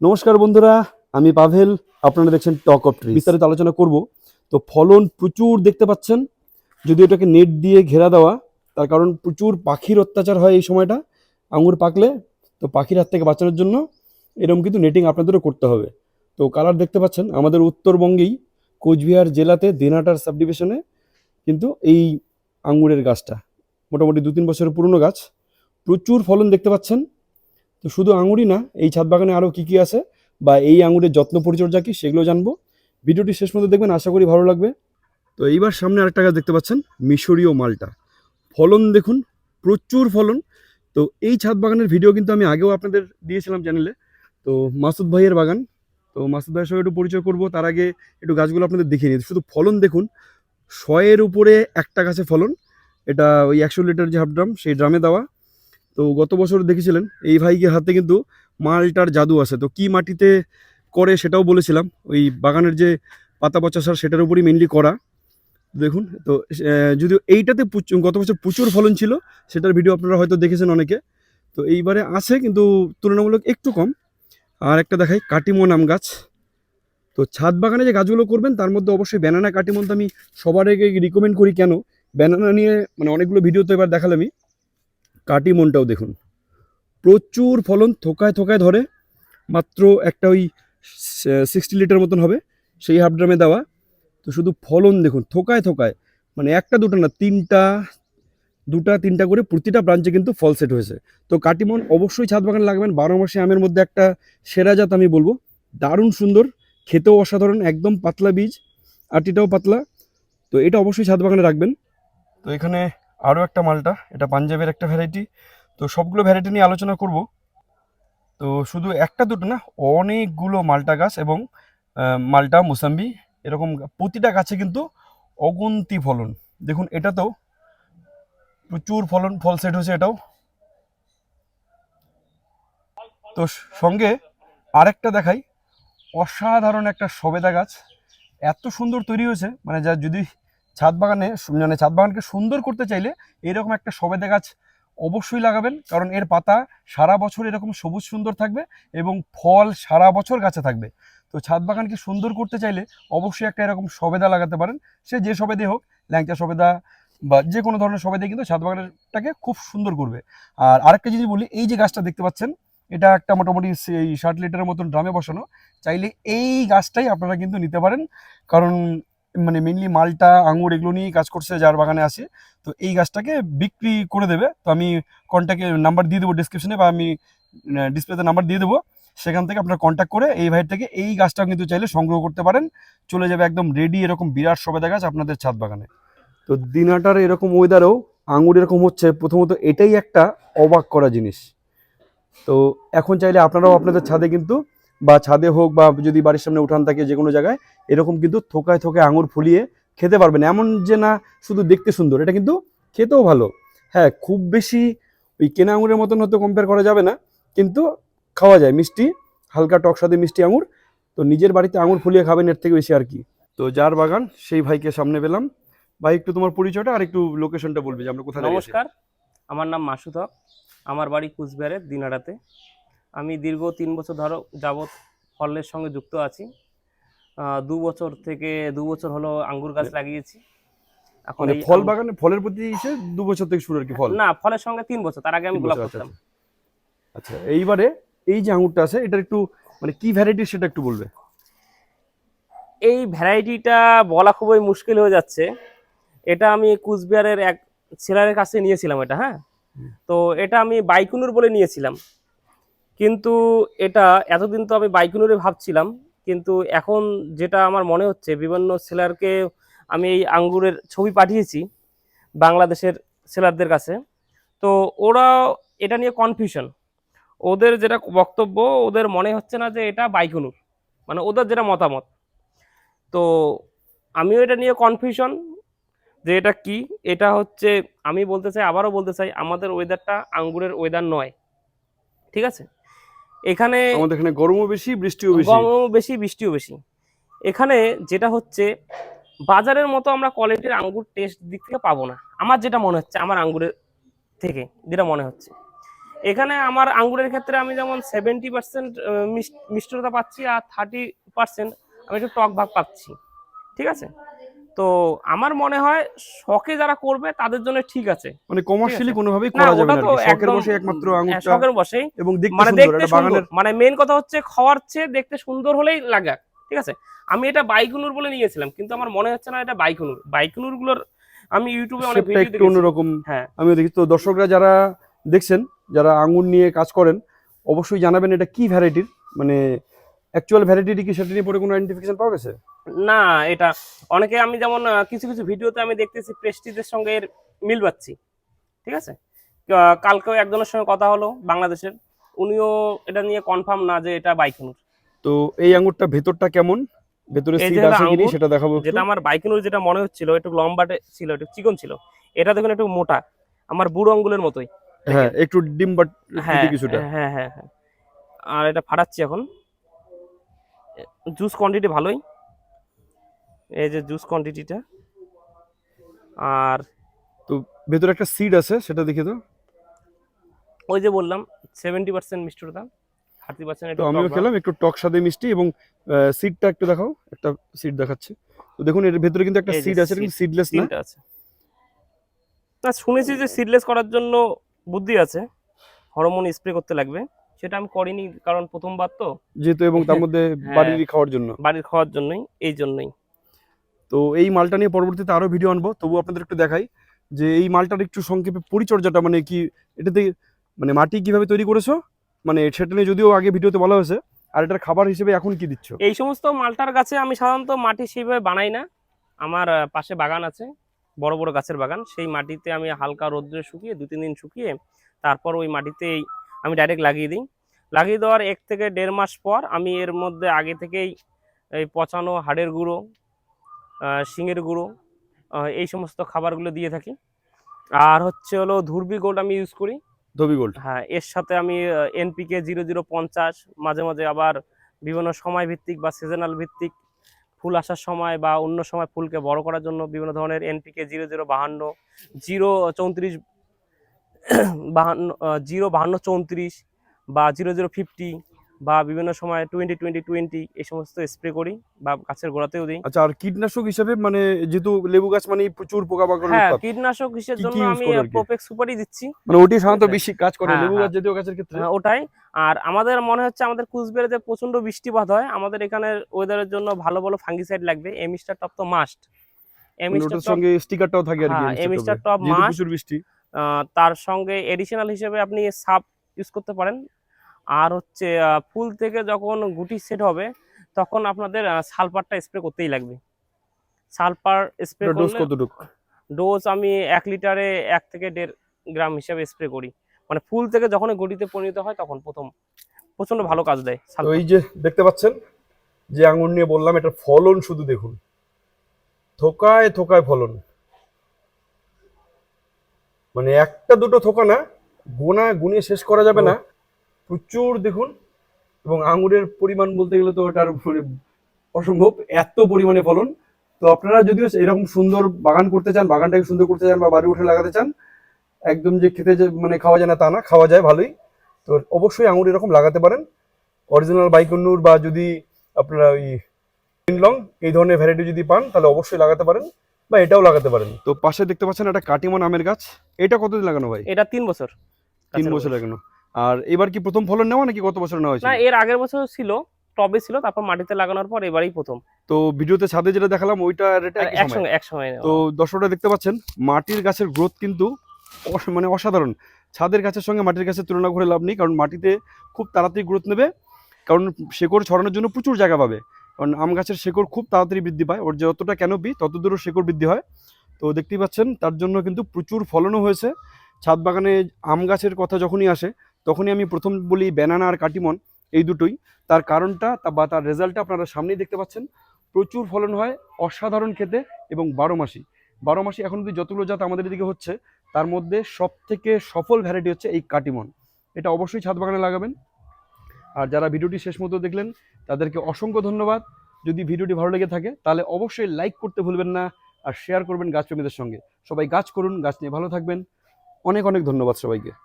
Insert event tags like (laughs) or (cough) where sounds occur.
নমস্কার বন্ধুরা, আমি পাভেল, আপনারা দেখছেন টক অফ ট্রি বিস্তারিত আলোচনা করব। তো ফলন প্রচুর দেখতে পাচ্ছেন, যদি এটাকে নেট দিয়ে ঘেরা দেওয়া, তার কারণ প্রচুর পাখির অত্যাচার হয় এই সময়টা, আঙুর পাকলে, তো পাখির হাত থেকে বাঁচানোর জন্য এরকম কিন্তু নেটিং আপনাদেরও করতে হবে। তো কালার দেখতে পাচ্ছেন, আমাদের উত্তরবঙ্গেই কোচবিহার জেলাতে দিনাটার সাব ডিভিশনে কিন্তু এই আঙুরের গাছটা, মোটামুটি দু তিন বছরের পুরনো গাছ। প্রচুর ফলন দেখতে পাচ্ছেন তো শুধু আঙুরই না, এই ছাদ বাগানে আরও কী কী আছে বা এই আঙুরের যত্ন পরিচর্যা কী সেগুলো জানব। ভিডিওটি শেষ পর্যন্ত দেখবেন, আশা করি ভালো লাগবে। তো এইবার সামনে আরেকটা গাছ দেখতে পাচ্ছেন, মিশরীয় মালটা। ফলন দেখুন, প্রচুর ফলন। তো এই ছাদ বাগানের ভিডিও কিন্তু আমি আগেও আপনাদের দিয়েছিলাম চ্যানেলে। তো মাসুদ ভাইয়ের বাগান, তো মাসুদ ভাইয়ের সঙ্গে একটু পরিচয় করব, তার আগে একটু গাছগুলো আপনাদের দেখিয়ে নিই। শুধু ফলন দেখুন, শয়ের উপরে একটা গাছে ফলন, এটা ওই একশো লিটার যে হাফ ড্রাম, সেই ড্রামে দেওয়া। তো গত বছর দেখেছিলেন, এই ভাইকে হাতে কিন্তু মালটার জাদু আছে। তো কি মাটিতে করে সেটাও বলেছিলাম, ওই বাগানের যে পাতা পচা সার সেটার উপরই মেনলি করা। দেখুন, তো যদিও এইটাতে গত বছর প্রচুর ফলন ছিল, সেটার ভিডিও আপনারা হয়তো দেখেছেন অনেকে। তো এইবারে আছে, কিন্তু তুলনামূলক একটু কম। আর একটা দেখাই, কাটিমো নাম গাছ। তো ছাদ বাগানে যে গাছগুলো করবেন, তার মধ্যে অবশ্যই ব্যানানা কাটিমন তো আমি সবার আগে রিকমেন্ড করি কেন? ব্যানানা নিয়ে মানে অনেকগুলো ভিডিও তো এবার দেখালামই। কাটিমনটাও দেখুন। প্রচুর ফলন থোকায় থোকায় ধরে, মাত্র একটা ওই সিক্সটি লিটার মতন হবে, সেই হাফ ড্রামে দেওয়া। তো শুধু ফলন দেখুন, থোকায় থোকায় মানে একটা দুটো না, তিনটা, দুটা, তিনটা করে প্রতিটা ব্রাঞ্চে কিন্তু ফল সেট হয়েছে। তো কাটিমন অবশ্যই ছাদ বাগানে লাগবেন, বারো মাসে আমের মধ্যে একটা সেরা জাত আমি বলব। দারুণ সুন্দর, খেতেও অসাধারণ, একদম পাতলা বীজ, আটিটাও পাতলা। তো এটা অবশ্যই ছাদ বাগানে রাখবেন। তো এখানে আরও একটা মালটা, এটা পাঞ্জাবের একটা ভ্যারাইটি তো সবগুলো ভ্যারাইটি নিয়ে আলোচনা করব। তো শুধু একটা দুটো না, অনেকগুলো মালটা গাছ এবং মালটা মুসাম্বি, এরকম প্রতিটা গাছে কিন্তু অগুন্তি ফলন। দেখুন, এটাতেও প্রচুর ফলন, ফল সেট হয়েছে এটাও। তো সঙ্গে আরেকটা দেখাই। অসাধারণ একটা সবেদা গাছ। এত সুন্দর তৈরি হয়েছে মানে যা যদি ছাদ বাগানে মানে ছাদ বাগানকে সুন্দর করতে চাইলে এরকম একটা সবেদা গাছ অবশ্যই লাগাবেন। কারণ এর পাতা সারা বছর এরকম সবুজ সুন্দর থাকবে এবং ফল সারা বছর গাছে থাকবে। তো ছাদ বাগানকে সুন্দর করতে চাইলে অবশ্যই একটা এরকম সবেদা লাগাতে পারেন। সে যে সবেদে হোক, ল্যাংচা সবেদা বা যে কোনো ধরনের সবেদে কিন্তু ছাদ বাগানটাকে খুব সুন্দর করবে। আর আরেকটা জিনিস বলি, এই যে গাছটা দেখতে পাচ্ছেন, এটা একটা মোটামুটি সেই ষাট লিটারের মতন ড্রামে বসানো। চাইলে এই গাছটাই আপনারা কিন্তু নিতে পারেন। কারণ মানে মেনলি মালটা আঙুর এগুলো নিয়েই কাজ করছে, যার বাগানে আছে। তো এই গাছটাকে বিক্রি করে দেবে। তো আমি কন্ট্যাক্টে নাম্বার দিয়ে দেবো ডিসক্রিপশনে বা আমি ডিসপ্লেতে নাম্বার দিয়ে দেবো। সেখান থেকে আপনারা কন্ট্যাক্ট করে এই ভাইয়ের থেকে এই গাছটাও কিন্তু চাইলে সংগ্রহ করতে পারেন। চলে যাবে একদম রেডি এরকম বিরাট সবেদা গাছ আপনাদের ছাদ বাগানে। তো দিনাটার এরকম ওয়েদারেও আঙুর এরকম হচ্ছে, প্রথমত এটাই একটা অবাক করা জিনিস। তো এখন চাইলে আপনারাও আপনাদের ছাদে কিন্তু বা ছাদে হোক বা যদি বাড়ির সামনে উঠান থাকে যে কোনো জায়গায়, এরকম কিন্তু থোকায় থোকায় আঙুর ফুলিয়ে খেতে পারবেন। এমন যে না শুধু দেখতে সুন্দর, এটা কিন্তু খেতেও ভালো। হ্যাঁ খুব বেশি ওই কেনা আঙুরের মতন হয়তো কম্পেয়ার করা যাবে না, কিন্তু খাওয়া যায়। মিষ্টি, হালকা টক স্বাদে মিষ্টি আঙুর, তো নিজের বাড়িতে আঙুর ফুলিয়ে খাবেন, এর থেকে বেশি আর কি। তো যার বাগান, সেই ভাইকে সামনে পেলাম। ভাই, একটু তোমার পরিচয়টা আর একটু লোকেশনটা বলবে যে আমরা কোথায় নমস্কার। আমার নাম মাসুদ হক। আমার বাড়ি কুচবিহারের দিনাড়াতে আমি দীর্ঘ তিন বছর ধরো যাবৎ ফলের সঙ্গে যুক্ত আছি। দু বছর থেকে দু বছর হলো আঙ্গুর গাছ লাগিয়েছি। এখন মানে ফল বাগানে ফলের প্রতি দু বছর থেকে শুরু আর কি ফল? না ফলের সঙ্গে তিন বছর তার আগে আমি গোলাপ আচ্ছা, করতাম। আচ্ছা। এইবারে এই যে আঙুরটা আছে এটার একটু মানে কি ভ্যারাইটি সেটা একটু বলবে? এই ভ্যারাইটিটা বলা খুবই মুশকিল হয়ে যাচ্ছে। এটা আমি কুচবিহারের এক ছেলের কাছে নিয়েছিলাম এটা হ্যাঁ? তো এটা আমি বাইকুনুর বলে নিয়েছিলাম। কিন্তু এটা এতদিন তো আমি বাইকুনুরে ভাবছিলাম, কিন্তু এখন যেটা আমার মনে হচ্ছে, বিভিন্ন সেলারকে আমি এই আঙ্গুরের ছবি পাঠিয়েছি বাংলাদেশের সেলারদের কাছে। তো ওরা এটা নিয়ে কনফিউশন ওদের যেটা বক্তব্য, ওদের মনে হচ্ছে না যে এটা বাইকুনুর মানে ওদের যেটা মতামত। তো আমিও এটা নিয়ে কনফিউশন যে এটা কি? এটা হচ্ছে, আমি বলতে চাই, আবারও বলতে চাই, আমাদের ওয়েদারটা আঙ্গুরের ওয়েদার নয়। ঠিক আছে? এখানে আমাদের এখানে গরমও বেশি বৃষ্টিও বেশি। গরমও বেশি বৃষ্টিও বেশি। এখানে যেটা হচ্ছে বাজারের মতো আমরা কোয়ালিটির আঙ্গুর টেস্ট দিক থেকে পাবো না। আমার যেটা মনে হচ্ছে আমার আঙ্গুরের থেকে যেটা মনে হচ্ছে। এখানে আমার আঙ্গুরের ক্ষেত্রে আমি যেমন সেভেন্টি পার্সেন্ট মিষ্টতা পাচ্ছি আর থার্টি পার্সেন্ট আমি একটু টক ভাগ পাচ্ছি। ঠিক আছে? তো আমার মনে হয় শখে যারা করবে তাদের জন্য ঠিক আছে। মানে কমার্শিয়ালি। কোনোভাবেই করা যাবে না। শখের বসে একমাত্র হ্যাঁ, আঙুরটা শখের বসেই। এবং দেখতে মানে দেখতে সুন্দর। মানে মেন কথা হচ্ছে খাওয়ার চেয়ে দেখতে সুন্দর হলেই লাগা ঠিক আছে? আমি এটা বাইকুনুর বলে নিয়েছিলাম কিন্তু আমার মনে হচ্ছে না এটা বাইকুনুর। বাইকুনুরগুলোর আমি ইউটিউবে অনেক ভিডিও দেখেছি। অন্যরকম। হ্যাঁ। আমিও দেখি তো দর্শকরা যারা দেখছেন যারা আঙ্গুর নিয়ে কাজ করেন অবশ্যই জানাবেন এটা কি ভ্যারাইটির মানে অ্যাকচুয়াল ভ্যারাইটি কি সেটা নিয়ে পরে কোনো আইডেন্টিফিকেশন পাওয়া গেছে? না এটা অনেকে আমি যেমন কিছু কিছু ভিডিওতে আমি দেখতেছি প্রেস্টিজের সঙ্গে এর মিল পাচ্ছি ঠিক আছে? কালকেও একজনের সঙ্গে কথা হলো বাংলাদেশের উনিও এটা নিয়ে কনফার্ম না যে এটা বাইকুনুর। তো এই আঙ্গুরটা ভেতরটা কেমন? ভেতরে সিড আছে কিনা সেটা দেখাবো যেটা আমার বাইকুনুর যেটা মনে হচ্ছিল একটু লম্বাটে ছিল একটু চিকন ছিল এটা দেখুন একটু মোটা আমার বুড়ো আঙ্গুলের মতোই। হ্যাঁ একটু ডিম বাট হ্যাঁ কিছুটা। হ্যাঁ হ্যাঁ হ্যাঁ আর এটা ফাটাচ্ছি এখন। জুস কোয়ান্টিটি ভালোই। এই যে জুস কোয়ান্টিটিটা আর তো ভেতরে একটা সিড আছে সেটা দেখে তো ওই যে বললাম সেভেন্টি পার্সেন্ট মিষ্টতা থার্টি পার্সেন্ট তো আমিও খেলাম একটু টক স্বাদে মিষ্টি এবং সিডটা একটু দেখাও একটা সিড দেখাচ্ছে। তো দেখুন এর ভেতরে কিন্তু একটা সিড আছে কিন্তু সিডলেস না। আছে। না শুনেছি যে সিডলেস করার জন্য বুদ্ধি আছে হরমোন স্প্রে করতে লাগবে। সেটা আমি করিনি কারণ প্রথমবার তো। যেহেতু এবং তার মধ্যে (laughs) হ্যাঁ। বাড়িরই খাওয়ার জন্য। বাড়ির খাওয়ার জন্যই এই জন্যই। তো এই মালটা নিয়ে পরবর্তীতে আরও ভিডিও আনব। তবু আপনাদের একটু দেখাই যে এই মালটার একটু সংক্ষেপে পরিচর্যাটা মানে কি এটাতে মানে মাটি কীভাবে তৈরি করেছ? মানে সেটা নিয়ে যদিও আগে ভিডিওতে বলা হয়েছে, আর এটার খাবার হিসেবে এখন কি দিচ্ছ? এই সমস্ত মালটার গাছে আমি সাধারণত মাটি সেইভাবে বানাই না। আমার পাশে বাগান আছে, বড় বড় গাছের বাগান। সেই মাটিতে আমি হালকা রোদ্রে শুকিয়ে দু তিন দিন শুকিয়ে তারপর ওই মাটিতেই আমি ডাইরেক্ট লাগিয়ে দিই। লাগিয়ে দেওয়ার এক থেকে দেড় মাস পর আমি এর মধ্যে আগে থেকেই এই পচানো হাড়ের গুঁড়ো শিঙের গুঁড়ো এই সমস্ত খাবারগুলো দিয়ে থাকি। আর হচ্ছে হলো ধুরবি গোল্ড আমি ইউজ করি। ধবি গোল্ড হ্যাঁ এর সাথে আমি এনপিকে জিরো জিরো পঞ্চাশ মাঝে মাঝে আবার বিভিন্ন সময় ভিত্তিক বা সিজনাল ভিত্তিক ফুল আসার সময় বা অন্য সময় ফুলকে বড় করার জন্য বিভিন্ন ধরনের এনপিকে জিরো জিরো বাহান্ন জিরো চৌত্রিশ বাহান্ন জিরো বাহান্ন চৌত্রিশ বা জিরো জিরো ফিফটি বা বিভিন্ন সময় টোয়েন্টি টোয়েন্টি টোয়েন্টি এই সমস্ত স্প্রে করি বা গাছের গোড়াতেও দিই আচ্ছা আর কীটনাশক হিসেবে মানে যেহেতু লেবু গাছ মানে প্রচুর পোকামাকড় হ্যাঁ কীটনাশক কি জন্য আমি প্রোপেক্স সুপারই দিচ্ছি মানে ওটি সাধারণত বেশি কাজ করে হ্যাঁ, লেবু গাছ হ্যাঁ। জাতীয় গাছের ক্ষেত্রে হ্যাঁ, ওটাই আর আমাদের মনে হচ্ছে আমাদের কুচবিহারে যে প্রচণ্ড বৃষ্টিপাত হয় আমাদের এখানে ওয়েদারের জন্য ভালো ভালো ফাঙ্গিসাইড লাগবে এমিস্টার টপ তো মাস্ট মানে এমিস্টার সঙ্গে স্টিকারটাও থাকে আর কি Mr. Mr. Top এ। Top যেহেতু must। প্রচুর বৃষ্টি তার সঙ্গে এডিশনাল হিসেবে আপনি সাপ ইউজ করতে পারেন আর হচ্ছে ফুল থেকে যখন গুটি সেট হবে তখন আপনাদের সালফারটা স্প্রে করতেই লাগবে। সালফার স্প্রে ডোজ কতটুকু? ডোজ আমি এক লিটারে এক থেকে দেড় গ্রাম হিসাবে স্প্রে করি। মানে ফুল থেকে যখন গুটিতে পরিণত হয় তখন প্রথম প্রচণ্ড ভালো কাজ দেয় এই যে দেখতে পাচ্ছেন যে আঙুর নিয়ে বললাম এটার ফলন শুধু দেখুন। থোকায় থোকায় ফলন। মানে একটা দুটো থোকা না গোনা গুনিয়ে শেষ করা যাবে না। প্রচুর দেখুন এবং আঙুরের পরিমাণ বলতে গেলে তো ওটার উপরে অসম্ভব এত পরিমাণে ফলন। তো আপনারা যদিও এরকম সুন্দর বাগান করতে চান বাগানটাকে সুন্দর করতে চান বা বাড়ি উঠে লাগাতে চান একদম যে খেতে যে মানে খাওয়া যায় না তা না খাওয়া যায় ভালোই। তো অবশ্যই আঙুর এরকম লাগাতে পারেন। অরিজিনাল বাইকন্নুর বা যদি আপনারা ওই লং এই ধরনের ভ্যারাইটি যদি পান তাহলে অবশ্যই লাগাতে পারেন বা এটাও লাগাতে পারেন। তো পাশে দেখতে পাচ্ছেন একটা কাটিমন আমের গাছ। এটা কতদিন লাগানো ভাই? এটা তিন বছর। তিন বছর লাগানো। আর এবার কি প্রথম ফলন নেওয়া নাকি গত বছর নেওয়া হয়েছিল? না এর আগের বছর ছিল টবে ছিল তারপর মাটিতে লাগানোর পর এবারই প্রথম। তো ভিডিওতে ছাদে যেটা দেখালাম ওইটা একসঙ্গে একসঙ্গে তো দর্শকরা দেখতে পাচ্ছেন মাটির গাছের গ্রোথ কিন্তু মানে অসাধারণ। ছাদের গাছের সঙ্গে মাটির গাছের তুলনা করে লাভ নেই কারণ মাটিতে খুব তাড়াতাড়ি গ্রোথ নেবে কারণ শেকড় ছড়ানোর জন্য প্রচুর জায়গা পাবে। কারণ আম গাছের শেকড় খুব তাড়াতাড়ি বৃদ্ধি পায় ওর যতটা ক্যানোপি তত দূরও শেকড় বৃদ্ধি হয়। তো দেখতেই পাচ্ছেন তার জন্য কিন্তু প্রচুর ফলনও হয়েছে। ছাদ বাগানে আম গাছের কথা যখনই আসে তখনই আমি প্রথম বলি ব্যানানা আর কাটিমন, এই দুটোই। তার কারণটা তা- বা তার রেজাল্টটা আপনারা সামনেই দেখতে পাচ্ছেন। প্রচুর ফলন হয় অসাধারণ খেতে এবং বারো মাসি। বারো মাসি এখন অব্দি যতগুলো জাত আমাদের এদিকে হচ্ছে, তার মধ্যে সব থেকে সফল ভ্যারাইটি হচ্ছে এই কাটিমন। এটা অবশ্যই ছাদ বাগানে লাগাবেন। আর যারা ভিডিওটি শেষ মতো দেখলেন, তাদেরকে অসংখ্য ধন্যবাদ। যদি ভিডিওটি ভালো লেগে থাকে, তাহলে অবশ্যই লাইক করতে ভুলবেন না আর শেয়ার করবেন গাছপ্রেমীদের সঙ্গে। সবাই গাছ করুন, গাছ নিয়ে ভালো থাকবেন। অনেক অনেক ধন্যবাদ সবাইকে।